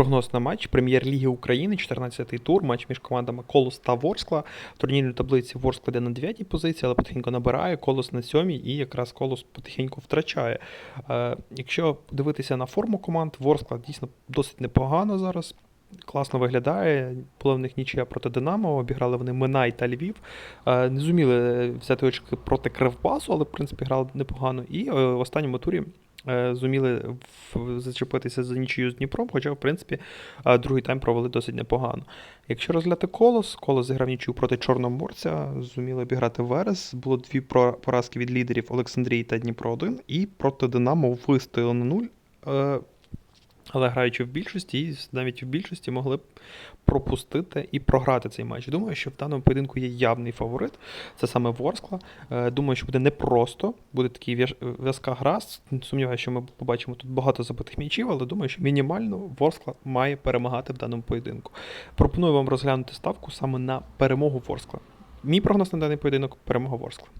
прогноз на матч Прем'єр-ліги України, 14-й тур, матч між командами Колос та Ворскла. В турнірній таблиці Ворскла йде на 9-й позиції, але потихеньку набирає, Колос на 7-й і якраз Колос потихеньку втрачає. Е, якщо дивитися на форму команд, Ворскла дійсно досить непогано зараз. Класно виглядає. Була в них нічия проти Динамо, обіграли вони Минай та Львів. Е, Не зуміли взяти очки проти Кривбасу, але в принципі грали непогано. І е, в останньому турі е, зуміли зачепитися за нічию з Дніпром, хоча, в принципі, е, другий тайм провели досить непогано. Якщо розгляти колос, колос зіграв нічию проти Чорноморця, зуміли обіграти Верес. Було дві поразки від лідерів Олександрії та Дніпро 1, і проти Динамо вистояли на нуль. Але граючи в більшості, навіть в більшості могли б пропустити і програти цей матч. Думаю, що в даному поєдинку є явний фаворит. Це саме Ворскла. Е, Думаю, що буде непросто, буде такий в'язка гра. Сумніваюся, що ми побачимо тут багато забитих м'ячів, але думаю, що мінімально Ворскла має перемагати в даному поєдинку. Пропоную вам розглянути ставку саме на перемогу Ворскла. Мій прогноз на даний поєдинок перемога Ворскла.